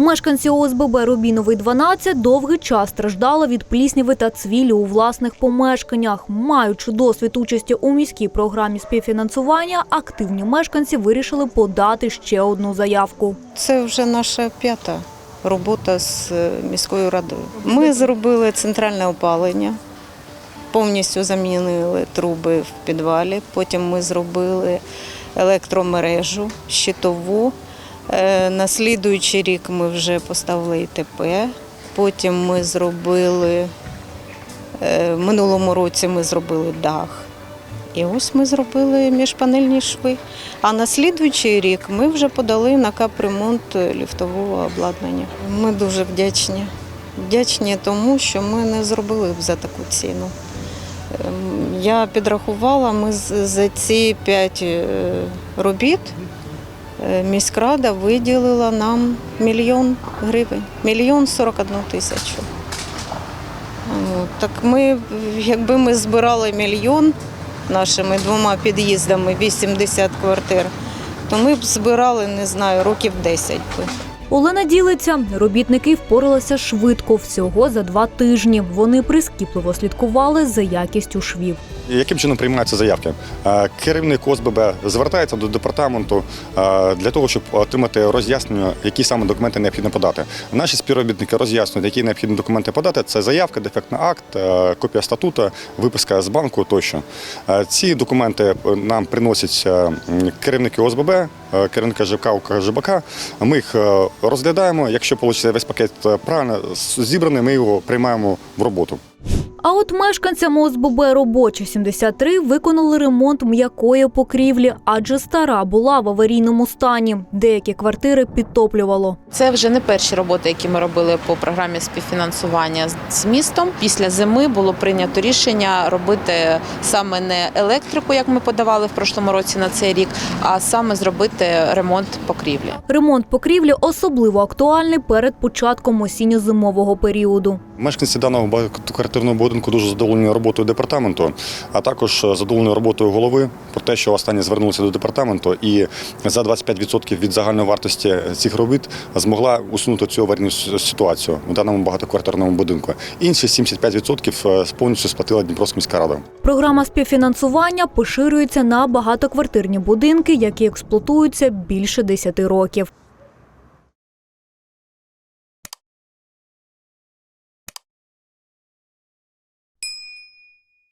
Мешканці ОСББ Рубіновий 12 довгий час страждали від плісняви та цвілі у власних помешканнях. Маючи досвід участі у міській програмі співфінансування, активні мешканці вирішили подати ще одну заявку. Це вже наша п'ята робота з е, міською радою. Ми зробили центральне опалення, повністю замінили труби в підвалі. Потім ми зробили електромережу, щитову. Е, На слідуючий рік ми вже поставили ІТП. Потім ми зробили е, в минулому році ми зробили дах. І ось ми зробили міжпанельні шви. А на слідуючий рік ми вже подали на капремонт ліфтового обладнання. Ми дуже вдячні. Вдячні тому, що ми не зробили б за таку ціну. Ем, Я підрахувала, ми за ці п'ять е, робіт міськрада виділила нам мільйон гривень, мільйон сорок одну тисячу. Ну, Так ми, якби ми збирали мільйон нашими двома під'їздами, 80 квартир, то ми б збирали, не знаю, років 10 би. Олена ділиться, робітники впоралися швидко, всього за два тижні. Вони прискіпливо слідкували за якістю швів. Яким чином приймаються заявки? Е, Керівник ОСББ звертається до департаменту е, для того, щоб отримати роз'яснення, які саме документи необхідно подати. Наші співробітники роз'яснюють, які необхідні документи подати. Це заявка, дефектний акт, е, копія статуту, виписка з банку тощо. Ці документи нам приносять керівники ОСББ, керівника ЖК УКЖБК. Ми їх е, розглядаємо. Якщо вийде весь пакет е, правильно зібраний, ми його приймаємо в роботу. А от мешканцям ОСББ робочі 73 виконали ремонт м'якої покрівлі, адже стара була в аварійному стані. Деякі квартири підтоплювало. Це вже не перші роботи, які ми робили по програмі співфінансування з- з містом. Після зими було прийнято рішення робити саме не електрику, як ми подавали в прошлому році на цей рік, а саме зробити ремонт покрівлі. Ремонт покрівлі особливо актуальний перед початком осінньо-зимового періоду. Мешканці даного багатоквартирного будинку дуже задоволені роботою департаменту, а також задоволені роботою голови про те, що останні звернулися до департаменту і за 25% від загальної вартості цих робіт змогла усунути цю аварійну ситуацію у даному багатоквартирному будинку. Інші 75% повністю сплатила Дніпровська міська рада. Програма співфінансування поширюється на багатоквартирні будинки, які експлуатуються більше 10 років.